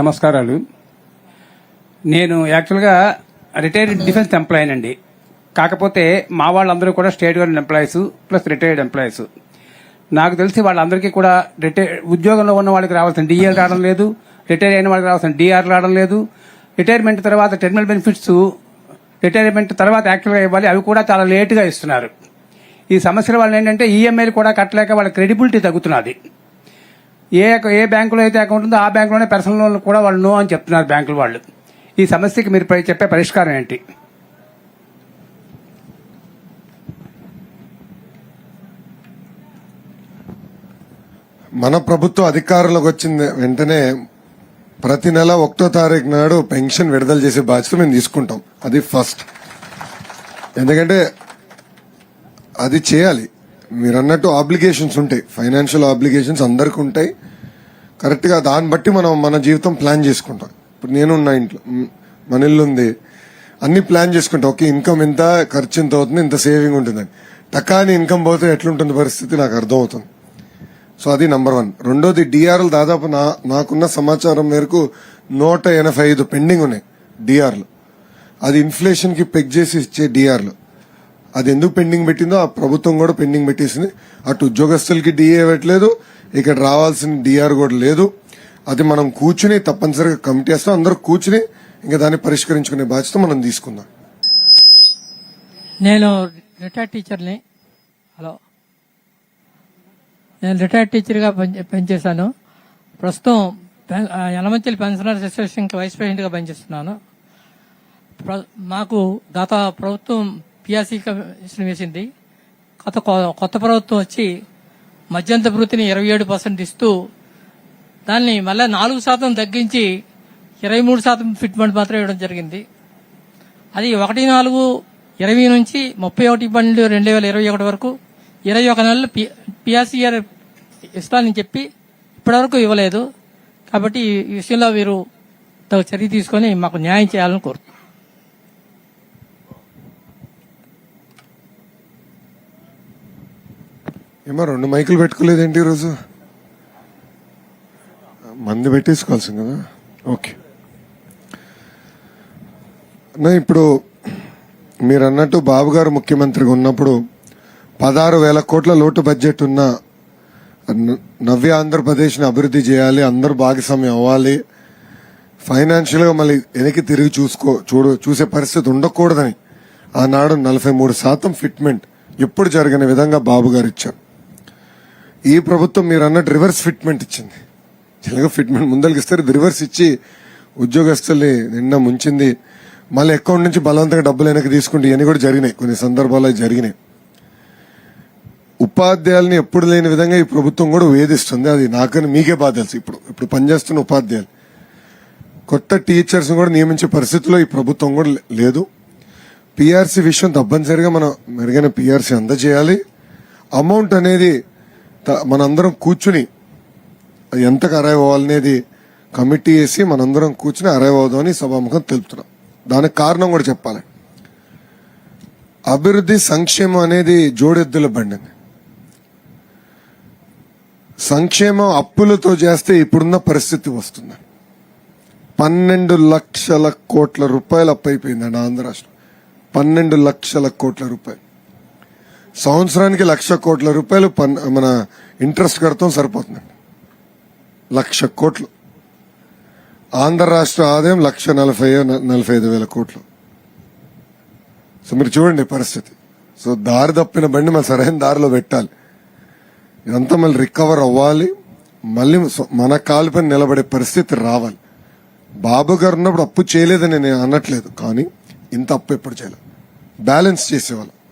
నమస్కారాలు. నేను యాక్చువల్గా రిటైర్డ్ డిఫెన్స్ ఎంప్లాయీ అండి. కాకపోతే మా వాళ్ళందరూ కూడా state government employees plus retired employees. నాకు తెలిసి వాళ్ళందరికీ కూడా రిటైర్ ఉద్యోగంలో ఉన్న వాళ్ళకి రావాల్సిన డిఎల్ రావడం లేదు రిటైర్ అయిన వాళ్ళకి రావాల్సిన డిఆర్ రావడం లేదు. రిటైర్మెంట్ తర్వాత టెర్మినల్ బెనిఫిట్స్ రిటైర్మెంట్ తర్వాత యాక్చువల్గా ఇవ్వాలి అవి కూడా చాలా లేటుగా ఇస్తున్నారు. ఈ సమస్యల వల్ల ఏంటంటే ఈఎంఐలు కూడా కట్టలేక వాళ్ళ క్రెడిబిలిటీ తగ్గుతున్నది. ఏ ఏ బ్యాంకులో అయితే అకౌంట్ ఉందో ఆ బ్యాంకులోనే పర్సనల్ లోన్ కూడా వాళ్ళు నో అని చెప్తున్నారు బ్యాంకుల వాళ్ళు. ఈ సమస్యకి మీరు చెప్పే పరిష్కారం ఏంటి? మన ప్రభుత్వం అధికారంలోకి వచ్చిన వెంటనే ప్రతి నెల ఒకటో తారీఖు నాడు పెన్షన్ విడుదల చేసే బాధ్యత మేము తీసుకుంటాం. అది ఫస్ట్ ఎందుకంటే అది చేయాలి. మీరు అన్నట్టు ఆబ్లిగేషన్స్ ఉంటాయి. ఫైనాన్షియల్ ఆబ్లిగేషన్స్ అందరికి ఉంటాయి. కరెక్ట్గా దాన్ని బట్టి మనం మన జీవితం ప్లాన్ చేసుకుంటాం. ఇప్పుడు నేను ఉన్న ఇంట్లో మన ఇల్లు ఉంది. అన్ని ప్లాన్ చేసుకుంటాం. ఓకే ఇన్కమ్ ఎంత ఖర్చు ఎంత అవుతుంది ఇంత సేవింగ్ ఉంటుందని. టకాని ఇన్కమ్ పోతే ఎట్లుంటుంది పరిస్థితి? నాకు అర్థమవుతుంది. సో అది నంబర్ వన్ రెండోది డిఆర్లు దాదాపు నా నాకున్న సమాచారం మేరకు నూట ఎనభై ఐదు పెండింగ్ ఉన్నాయి డిఆర్లు అది ఇన్ఫ్లేషన్కి పెగ్ చేసి ఇచ్చే డిఆర్లు అది ఎందుకు పెండింగ్ పెట్టిందో ఆ ప్రభుత్వం కూడా పెండింగ్ పెట్టేసింది. అటు ఉద్యోగస్తులకి డిఏ ఇవ్వట్లేదు ఇక్కడ రావాల్సిన డిఆర్ కూడా లేదు. అది మనం కూర్చుని తప్పనిసరిగా కమిటీ వేస్తాం అందరూ కూర్చుని ఇంకా దాన్ని పరిష్కరించుకునే బాధ్యత మనం తీసుకుందాం. నేను రిటైర్డ్ టీచర్ని హలో. నేను రిటైర్డ్ టీచర్గా పనిచేశాను. ప్రస్తుతం పెన్- యలమంచిలి పెన్షనర్స్ అసోసియేషన్కి వైస్ ప్రెసిడెంట్గా పనిచేస్తున్నాను. ప్ర- మాకు గత ప్రభుత్వం పిఆర్సీ కమిషన్ వేసింది కొత్త కొత్త ప్రభుత్వం వచ్చి మధ్యంత వృత్తిని ఇరవై ఏడు పర్సెంట్ ఇస్తూ దాన్ని మళ్ళీ నాలుగు శాతం తగ్గించి ఇరవై మూడు శాతం ఫిట్మెంట్ మాత్రం ఇవ్వడం జరిగింది. అది ఒకటి నాలుగు ఇరవై నుంచి ముప్పై ఒకటి పన్నెండు రెండు వేల ఇరవై ఒకటి వరకు ఇరవై ఒక నెలలు పిఆర్సీఆర్ ఇస్తానని చెప్పి ఇప్పటివరకు ఇవ్వలేదు. కాబట్టి ఈ విషయంలో వీరు తగు చర్య తీసుకొని మాకు న్యాయం చేయాలని కోరుతున్నాను ఏమో రెండు మైకులు పెట్టుకోలేదేంటి ఈరోజు మంది పెట్టేసుకోవాల్సింది కదా? ఓకే. నా ఇప్పుడు మీరు అన్నట్టు బాబు గారు ముఖ్యమంత్రిగా ఉన్నప్పుడు పదహారు వేల కోట్ల లోటు బడ్జెట్ ఉన్న నవ్య ఆంధ్రప్రదేశ్ని అభివృద్ధి చేయాలి అందరూ భాగస్వామ్యం అవ్వాలి ఫైనాన్షియల్గా మళ్ళీ వెనక్కి తిరిగి చూసుకో చూడు చూసే పరిస్థితి ఉండకూడదని ఆనాడు నలభై మూడు శాతం ఫిట్మెంట్ ఎప్పుడు జరగని విధంగా బాబు గారు ఇచ్చారు. ఈ ప్రభుత్వం మీరు అన్నట్టు రివర్స్ ఫిట్మెంట్ ఇచ్చింది. ఎలాగో ఫిట్మెంట్ ముందరికి ఇస్తారు రివర్స్ ఇచ్చి ఉద్యోగస్తుల్ని నిన్న ముంచింది. మళ్ళీ అకౌంట్ నుంచి బలవంతంగా డబ్బులు వెనక్కి తీసుకుంటే ఇవన్నీ కూడా జరిగినాయి. కొన్ని సందర్భాలు జరిగినాయి. ఉపాధ్యాయుల్ని ఎప్పుడు లేని విధంగా ఈ ప్రభుత్వం కూడా వేధిస్తుంది. అది నాకని మీకే బాధ తెలుసు ఇప్పుడు. ఇప్పుడు పనిచేస్తున్న ఉపాధ్యాయులు. కొత్త టీచర్స్ కూడా నియమించే పరిస్థితిలో ఈ ప్రభుత్వం కూడా లేదు. పిఆర్సీ విషయం తప్పనిసరిగా మనం మెరుగైన పిఆర్సీ అందజేయాలి. అమౌంట్ అనేది మనందరం కూర్చుని అది ఎంతకు అరైవ్ అవ్వాలనేది కమిటీ వేసి మనందరం కూర్చుని అరైవ్ అవుదామని సభాముఖం తెలుపుతున్నాం. దానికి కారణం కూడా చెప్పాలి. అభివృద్ధి సంక్షేమం అనేది జోడెద్దుల బండి. సంక్షేమం అప్పులతో చేస్తే ఇప్పుడున్న పరిస్థితి వస్తుంది. పన్నెండు లక్షల కోట్ల రూపాయలు అప్పు అయిపోయిందండి ఆంధ్ర రాష్ట్రం. పన్నెండు లక్షల కోట్ల రూపాయలు. సంవత్సరానికి లక్ష కోట్ల రూపాయలు పన్ను మన ఇంట్రెస్ట్ కడతాం సరిపోతుందండి. లక్ష కోట్లు. ఆంధ్ర రాష్ట్ర ఆదాయం లక్ష నలభై నలభై ఐదు వేల కోట్లు. సో మీరు చూడండి పరిస్థితి. సో దారి తప్పిన బండి మన సరైన దారిలో పెట్టాలి. ఇదంతా మళ్ళీ రికవర్ అవ్వాలి. మళ్ళీ మన కాలుపైన నిలబడే పరిస్థితి రావాలి. బాబు గారు ఉన్నప్పుడు అప్పు చేయలేదని నేను అనట్లేదు. కానీ ఇంత అప్పు ఎప్పుడు చేయలేదు బ్యాలెన్స్ చేసేవాళ్ళం.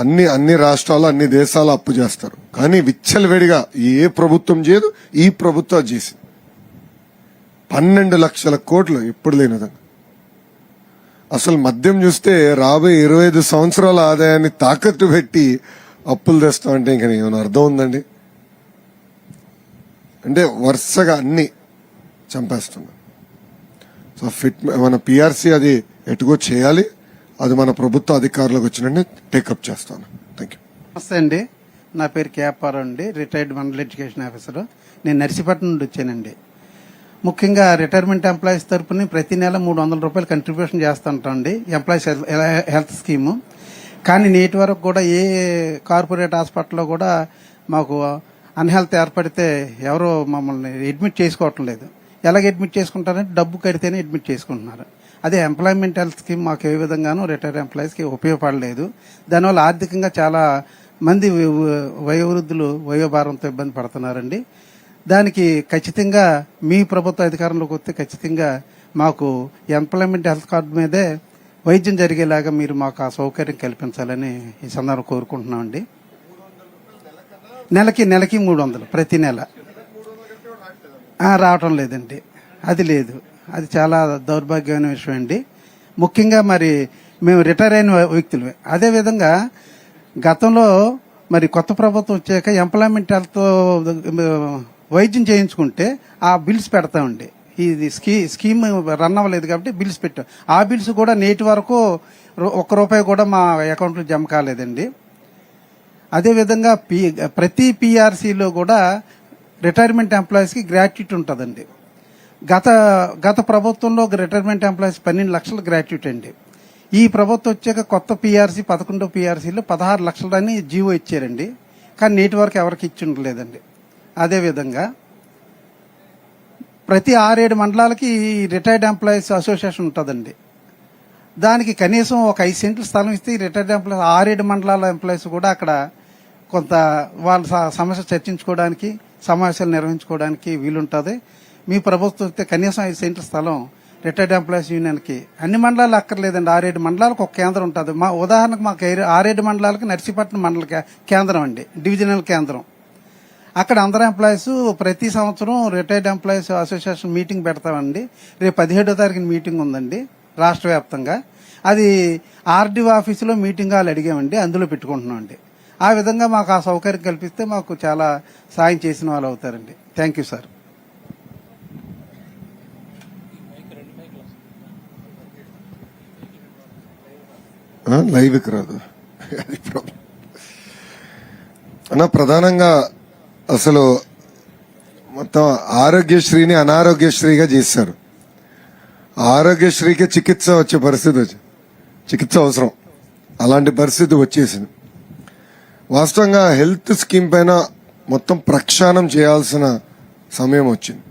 అన్ని అన్ని రాష్ట్రాలు అన్ని దేశాలు అప్పు చేస్తారు. కానీ విచ్చలవేడిగా ఏ ప్రభుత్వం చేయదు ఈ ప్రభుత్వం చేసింది. పన్నెండు లక్షల కోట్లు ఎప్పుడు లేని అసలు మద్యం చూస్తే రాబోయే ఇరవై ఐదు సంవత్సరాల ఆదాయాన్ని తాకట్టు పెట్టి అప్పులు తెస్తాం అంటే ఇంకా ఏమైనా అర్థం ఉందండి? అంటే వరుసగా అన్ని చంపేస్తున్నాం సో ఫిట్ మన పిఆర్సీ అది ఎటుగో చేయాలి. అది మన ప్రభుత్వ అధికారులకు వచ్చినండి టేకప్ చేస్తాను. థ్యాంక్ యూ నమస్తే అండి. నా పేరు కేపారావు అండి రిటైర్డ్ మండల్ ఎడ్యుకేషన్ ఆఫీసర్ నేను నర్సీపట్నం నుండి వచ్చానండి. ముఖ్యంగా రిటైర్మెంట్ ఎంప్లాయీస్ తరపున ప్రతి నెల మూడు వందల రూపాయలు కంట్రిబ్యూషన్ చేస్తుంటామండి ఎంప్లాయీస్ హెల్త్ స్కీము కానీ నేటి వరకు కూడా ఏ కార్పొరేట్ హాస్పిటల్లో కూడా మాకు అన్హెల్త్ ఏర్పడితే ఎవరు మమ్మల్ని అడ్మిట్ చేసుకోవటం లేదు. ఎలాగ అడ్మిట్ చేసుకుంటారంటే డబ్బు కడితేనే అడ్మిట్ చేసుకుంటున్నారు. అదే ఎంప్లాయ్మెంట్ హెల్త్ స్కీమ్ మాకు ఏ విధంగానూ రిటైర్డ్ ఎంప్లాయీస్కి ఉపయోగపడలేదు. దానివల్ల ఆర్థికంగా చాలా మంది వయోవృద్ధులు వయోభారంతో ఇబ్బంది పడుతున్నారండి. దానికి ఖచ్చితంగా మీ ప్రభుత్వ అధికారంలోకి వస్తే ఖచ్చితంగా మాకు ఎంప్లాయ్మెంట్ హెల్త్ కార్డు మీదే వైద్యం జరిగేలాగా మీరు మాకు ఆ సౌకర్యం కల్పించాలని ఈ సందర్భం కోరుకుంటున్నామండి. నెలకి నెలకి మూడు వందలు ప్రతి నెల. రావటం లేదండి. అది లేదు. అది చాలా దౌర్భాగ్యమైన విషయం అండి. ముఖ్యంగా మరి మేము రిటైర్ అయిన వ్యక్తులమే. అదేవిధంగా గతంలో మరి కొత్త ప్రభుత్వం వచ్చాక ఎంప్లాయ్మెంట్ హెల్త్ వైద్యం చేయించుకుంటే ఆ బిల్స్ పెడతామండి. ఇది స్కీ స్కీమ్ రన్ అవ్వలేదు కాబట్టి బిల్స్ పెట్టాం. ఆ బిల్స్ కూడా నేటి వరకు ఒక్క రూపాయి కూడా మా అకౌంట్లో జమ కాలేదండి. అదేవిధంగా పి ప్రతి పిఆర్సీలో కూడా రిటైర్మెంట్ ఎంప్లాయీస్కి గ్రాట్యుటీ ఉంటుందండి. గత గత ప్రభుత్వంలో రిటైర్మెంట్ ఎంప్లాయీస్ పన్నెండు లక్షల గ్రాట్యుటీ అండి. ఈ ప్రభుత్వం వచ్చాక కొత్త పిఆర్సీ పదకొండో పీఆర్సీలో పదహారు లక్షలని జీవో ఇచ్చారండి. కానీ నేటి వరకు ఎవరికి ఇచ్చి ఉండలేదండి. అదేవిధంగా ప్రతి ఆరేడు మండలాలకి రిటైర్డ్ ఎంప్లాయీస్ అసోసియేషన్ ఉంటుందండి. దానికి కనీసం ఒక ఐదు సెంట్లు స్థలం ఇస్తే రిటైర్డ్ ఎంప్లాయీస్ ఆరేడు మండలాల ఎంప్లాయీస్ కూడా అక్కడ కొంత వాళ్ళ స- సమస్య చర్చించుకోవడానికి సమావేశాలు నిర్వహించుకోవడానికి వీలుంటుంది. మీ ప్రభుత్వం ఇస్తే కనీసం ఐదు సెంట్ల స్థలం రిటైర్డ్ ఎంప్లాయీస్ యూనియన్కి అన్ని మండలాలు అక్కర్లేదండి. ఆరేడు మండలాలకు ఒక కేంద్రం ఉంటుంది. మా ఉదాహరణకు మాకు ఆరేడు మండలాలకి నర్సీపట్నం మండల కేంద్రం అండి. డివిజనల్ కేంద్రం. అక్కడ అందరు ఎంప్లాయీస్ ప్రతి సంవత్సరం రిటైర్డ్ ఎంప్లాయీస్ అసోసియేషన్ మీటింగ్ పెడతామండి. రేపు పదిహేడో తారీఖున మీటింగ్ ఉందండి రాష్ట్ర వ్యాప్తంగా. అది ఆర్డీ ఆఫీసులో మీటింగ్ హాల్ అడిగామండి అందులో పెట్టుకుంటున్నాం అండి ఆ విధంగా మాకు ఆ సౌకర్యం కల్పిస్తే మాకు చాలా సాయం చేసిన వాళ్ళు అవుతారండి. థ్యాంక్ యూ సార్ లైవ్కి రాదు. అది ప్రాబ్లం అన్న ప్రధానంగా అసలు మొత్తం ఆరోగ్యశ్రీని అనారోగ్యశ్రీగా చేశారు. ఆరోగ్యశ్రీకి చికిత్స వచ్చే పరిస్థితి వచ్చి చికిత్స అవసరం. అలాంటి పరిస్థితి వచ్చేసింది. వాస్తవంగా హెల్త్ స్కీమ్ పైన మొత్తం ప్రక్షాళన చేయాల్సిన సమయం వచ్చింది.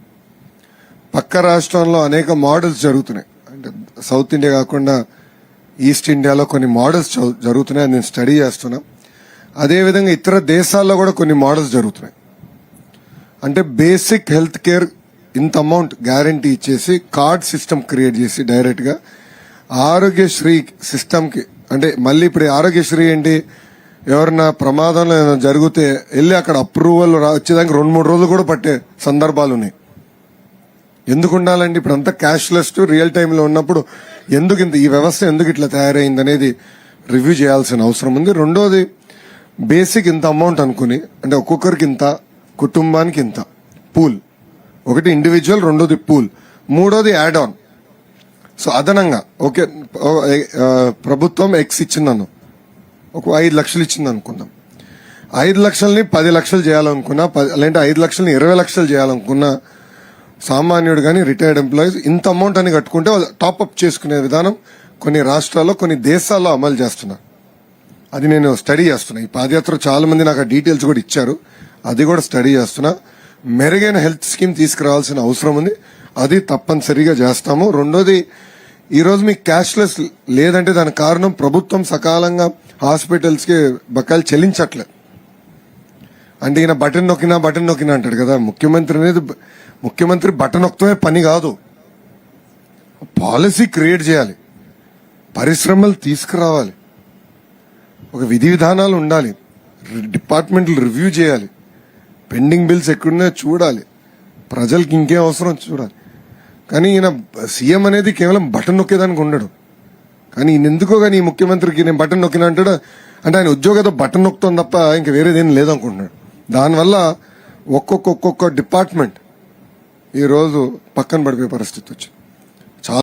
పక్క రాష్ట్రంలో అనేక మోడల్స్ జరుగుతున్నాయి. అంటే సౌత్ ఇండియా కాకుండా ఈస్ట్ ఇండియాలో కొన్ని మోడల్స్ జరుగుతున్నాయి నేను స్టడీ చేస్తున్నా. అదేవిధంగా ఇతర దేశాల్లో కూడా కొన్ని మోడల్స్ జరుగుతున్నాయి. అంటే బేసిక్ హెల్త్ కేర్ ఇంత అమౌంట్ గ్యారంటీ ఇచ్చేసి కార్డ్ సిస్టమ్ క్రియేట్ చేసి డైరెక్ట్గా ఆరోగ్యశ్రీ సిస్టమ్కి అంటే మళ్ళీ ఇప్పుడు ఆరోగ్యశ్రీ ఏంటి? ఎవరన్నా ప్రమాదంలో ఏదైనా జరిగితే వెళ్ళి అక్కడ అప్రూవల్ వచ్చేదానికి రెండు మూడు రోజులు కూడా పట్టే సందర్భాలు ఉన్నాయి ఎందుకు ఉండాలండి? ఇప్పుడు అంతా క్యాష్లెస్ రియల్ టైంలో ఉన్నప్పుడు ఎందుకు ఇంత ఈ వ్యవస్థ ఎందుకు ఇట్లా తయారైంది అనేది రివ్యూ చేయాల్సిన అవసరం ఉంది. రెండోది బేసిక్ ఇంత అమౌంట్ అనుకుని అంటే ఒక్కొక్కరికి ఇంత కుటుంబానికి ఇంత పూల్ ఒకటి ఇండివిజువల్ రెండోది పూల్ మూడోది యాడ్ ఆన్ సో అదనంగా ఓకే ప్రభుత్వం ఎక్స్ ఇచ్చిందను. ఒక ఐదు లక్షలు ఇచ్చింది అనుకుందాం. ఐదు లక్షల్ని పది లక్షలు చేయాలనుకున్నా పది- లేదంటే ఐదు లక్షల్ని ఇరవై లక్షలు చేయాలనుకున్నా సామాన్యుడు కానీ రిటైర్డ్ ఎంప్లాయీస్ ఇంత అమౌంట్ అని కట్టుకుంటే టాప్అప్ చేసుకునే విధానం కొన్ని రాష్ట్రాల్లో కొన్ని దేశాల్లో అమలు చేస్తున్నా. అది నేను స్టడీ చేస్తున్నా. ఈ పాదయాత్ర చాలా మంది నాకు డీటెయిల్స్ కూడా ఇచ్చారు. అది కూడా స్టడీ చేస్తున్నా. మెరుగైన హెల్త్ స్కీమ్ తీసుకురావాల్సిన అవసరం ఉంది. అది తప్పనిసరిగా చేస్తాము. రెండోది ఈరోజు మీకు క్యాష్లెస్ లేదంటే దాని కారణం ప్రభుత్వం సకాలంగా హాస్పిటల్స్కి బకాయిలు చెల్లించట్లేదు అంటే ఈయన బటన్ నొక్కినా బటన్ నొక్కినా అంటాడు కదా. ముఖ్యమంత్రి అనేది ముఖ్యమంత్రి బటన్ నొక్కమే పని కాదు. పాలసీ క్రియేట్ చేయాలి. పరిశ్రమలు తీసుకురావాలి. ఒక విధి విధానాలు ఉండాలి. డిపార్ట్మెంట్లు రివ్యూ చేయాలి. పెండింగ్ బిల్స్ ఎక్కడున్నాయో చూడాలి. ప్రజలకి ఇంకేం అవసరం చూడాలి. కానీ ఈయన సీఎం అనేది కేవలం బటన్ నొక్కేదానికి ఉండడు. కానీ ఈయన ఎందుకో కానీ ఈ ముఖ్యమంత్రికి నేను బటన్ నొక్కిన అంటాడు. అంటే ఆయన ఉద్యోగంతో బటన్ నొక్కుతాం తప్ప ఇంకా వేరేదేం లేదనుకుంటున్నాడు. దానివల్ల ఒక్కొక్క ఒక్కొక్క డిపార్ట్మెంట్ ఈరోజు పక్కన పడిపోయే పరిస్థితి వచ్చింది.